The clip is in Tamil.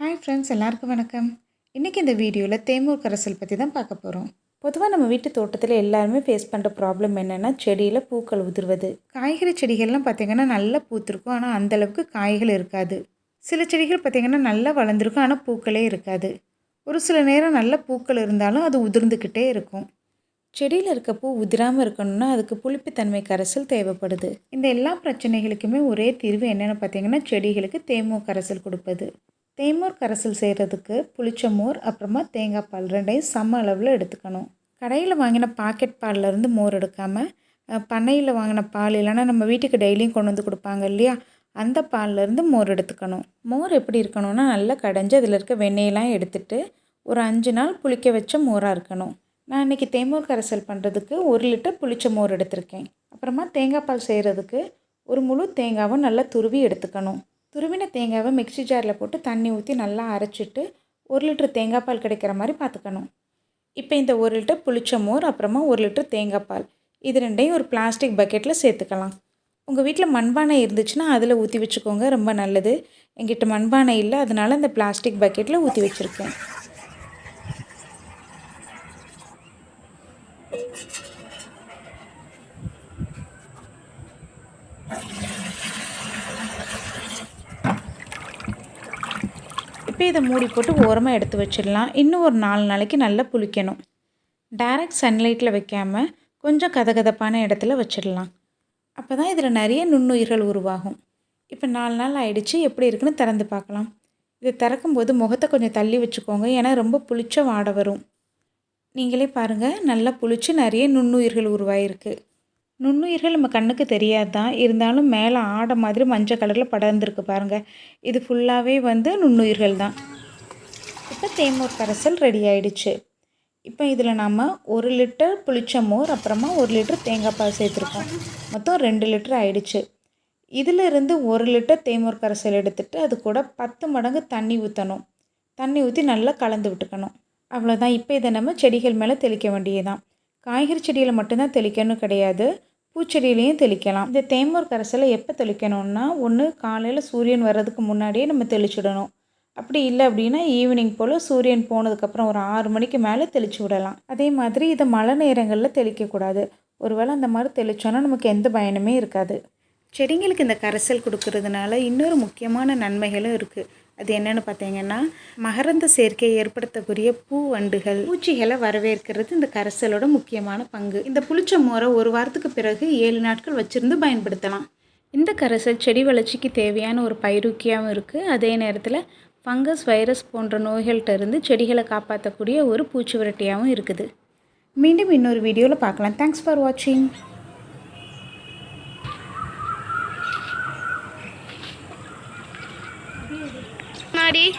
ஹாய் ஃப்ரெண்ட்ஸ் எல்லாருக்கும் வணக்கம். இன்றைக்கி இந்த வீடியோவில் தேமூர் கரைசல் பற்றி தான் பார்க்க போகிறோம் பொதுவாக நம்ம வீட்டு தோட்டத்தில் எல்லாருமே ஃபேஸ் பண்ணுற ப்ராப்ளம் என்னென்னா செடியில் பூக்கள் உதிர்வது. காய்கறி செடிகள்லாம் பார்த்திங்கன்னா நல்லா பூத்திருக்கும். ஆனால் அந்தளவுக்கு காய்கள் இருக்காது. சில செடிகள் பார்த்திங்கன்னா நல்லா வளர்ந்துருக்கும். ஆனால் பூக்களே இருக்காது. ஒரு சில நேரம் நல்ல பூக்கள் இருந்தாலும் அது உதிர்ந்துக்கிட்டே இருக்கும். செடியில் இருக்க பூ உதிராமல் இருக்கணும்னா அதுக்கு புளிப்புத்தன்மை கரைசல் தேவைப்படுது. இந்த எல்லா பிரச்சனைகளுக்குமே ஒரே தீர்வு என்னென்னு பார்த்தீங்கன்னா செடிகளுக்கு தேமூர் கரைசல் கொடுப்பது. தேமூர் கரைசல் செய்கிறதுக்கு புளிச்ச மோர் அப்புறமா தேங்காய் பால் ரெண்டையும் சம அளவில் எடுத்துக்கணும். கடையில் வாங்கின பாக்கெட் பால்லேருந்து மோர் எடுக்காமல் பண்ணையில் வாங்கின பால் இல்லைன்னா நம்ம வீட்டுக்கு டெய்லியும் கொண்டு வந்து கொடுப்பாங்க இல்லையா? அந்த பால்லேருந்து மோர் எடுத்துக்கணும். மோர் எப்படி இருக்கணும்னா நல்லா கடைஞ்சி அதில் இருக்க வெண்ணெயெல்லாம் எடுத்துட்டு ஒரு அஞ்சு நாள் புளிக்க வச்ச மோராக இருக்கணும். நான் இன்றைக்கி தேமூர் கரைசல் பண்ணுறதுக்கு ஒரு லிட்டர் புளிச்ச மோர் எடுத்திருக்கேன். அப்புறமா தேங்காய் பால் செய்கிறதுக்கு ஒரு முழு தேங்காவும் நல்லா துருவி எடுத்துக்கணும். துருவின தேங்காவை மிக்சி ஜாரில் போட்டு தண்ணி ஊற்றி நல்லா அரைச்சிட்டு ஒரு லிட்டர் தேங்காய் பால் கிடைக்கிற மாதிரி பார்த்துக்கணும். இப்போ இந்த ஒரு லிட்டர் புளிச்ச மோர் அப்புறமா ஒரு லிட்டர் தேங்காய் பால். இது ரெண்டையும் ஒரு பிளாஸ்டிக் பக்கெட்டில் சேர்த்துக்கலாம். உங்கள் வீட்டில் மண்பானை இருந்துச்சுன்னா அதில் ஊற்றி வச்சுக்கோங்க ரொம்ப நல்லது. எங்கிட்ட மண்பானை இல்லை அதனால் அந்த பிளாஸ்டிக் பக்கெட்டில் ஊற்றி வச்சுருக்கேன். இப்போ இதை மூடி போட்டு ஓரமாக எடுத்து வச்சிடலாம். இன்னும் ஒரு நாலு நாளைக்கு நல்லா புளிக்கணும். டைரக்ட் சன்லைட்டில் வைக்காமல் கொஞ்சம் கதகதப்பான இடத்துல வச்சிடலாம். அப்போ தான் இதில் நிறைய நுண்ணுயிர்கள் உருவாகும். இப்போ நாலு நாள் ஆயிடுச்சு. எப்படி இருக்குன்னு திறந்து பார்க்கலாம். இதை திறக்கும்போது முகத்தை கொஞ்சம் தள்ளி வச்சுக்கோங்க. ஏன்னா ரொம்ப புளிச்ச வாடை வரும். நீங்களே பாருங்கள் நல்லா புளிச்சு நிறைய நுண்ணுயிர்கள் உருவாயிருக்கு. நுண்ணுயிர்கள் நம்ம கண்ணுக்கு தெரியாது தான் இருந்தாலும் மேலே ஆடை மாதிரி மஞ்சள் கலரில் படர்ந்துருக்கு பாருங்கள் இது ஃபுல்லாகவே வந்து நுண்ணுயிர்கள் தான். இப்போ தேமூர் கரைசல் ரெடி ஆயிடுச்சு. இப்போ இதில் நாம் ஒரு லிட்டர் புளிச்ச மோர் அப்புறமா ஒரு லிட்டர் தேங்காய் பால் சேர்த்துருக்கோம். மொத்தம் ரெண்டு லிட்டர் ஆயிடுச்சு. இதிலிருந்து ஒரு லிட்டர் தேமூர் கரைசல் எடுத்துகிட்டு அது கூட பத்து மடங்கு தண்ணி ஊற்றணும் தண்ணி ஊற்றி நல்லா கலந்து விட்டுக்கணும். அவ்வளோதான் இப்போ இதை நம்ம செடிகள் மேலே தெளிக்க வேண்டியதுதான். காய்கறி செடியில் மட்டும்தான் தெளிக்கணும் கிடையாது. பூச்செடியிலையும் தெளிக்கலாம். இந்த தேமூர் கரைசலை எப்போ தெளிக்கணும்னா ஒன்று காலையில் சூரியன் வர்றதுக்கு முன்னாடியே நம்ம தெளிச்சிடணும். அப்படி இல்லை அப்படின்னா ஈவினிங் போல் சூரியன் போனதுக்கப்புறம் ஒரு ஆறு மணிக்கு மேலே தெளித்து விடலாம். அதே மாதிரி இதை மழை நேரங்களில் தெளிக்கக்கூடாது ஒருவேளை அந்த மாதிரி தெளித்தோன்னா நமக்கு எந்த பயனுமே இருக்காது. செடிங்களுக்கு இந்த கரைசல் கொடுக்கறதுனால இன்னொரு முக்கியமான நன்மைகளும் இருக்குது அது என்னென்னு பார்த்தீங்கன்னா மகரந்த சேர்க்கையை ஏற்படுத்தக்கூடிய பூ வண்டுகள். பூச்சிகளை வரவேற்கிறது இந்த கரைசலோட முக்கியமான பங்கு. இந்த புளிச்ச மோரை ஒரு வாரத்துக்கு பிறகு ஏழு நாட்கள் வச்சுருந்து பயன்படுத்தலாம். இந்த கரைசல் செடி வளர்ச்சிக்கு தேவையான ஒரு பயிரூக்கியாகவும் இருக்குது அதே நேரத்தில் ஃபங்கஸ் வைரஸ் போன்ற நோய்கள்கிட்ட இருந்து செடிகளை காப்பாற்றக்கூடிய ஒரு பூச்சி விரட்டியாகவும் இருக்குது. மீண்டும் இன்னொரு வீடியோவில் பார்க்கலாம். தேங்க்ஸ் ஃபார் வாட்சிங் Corner đi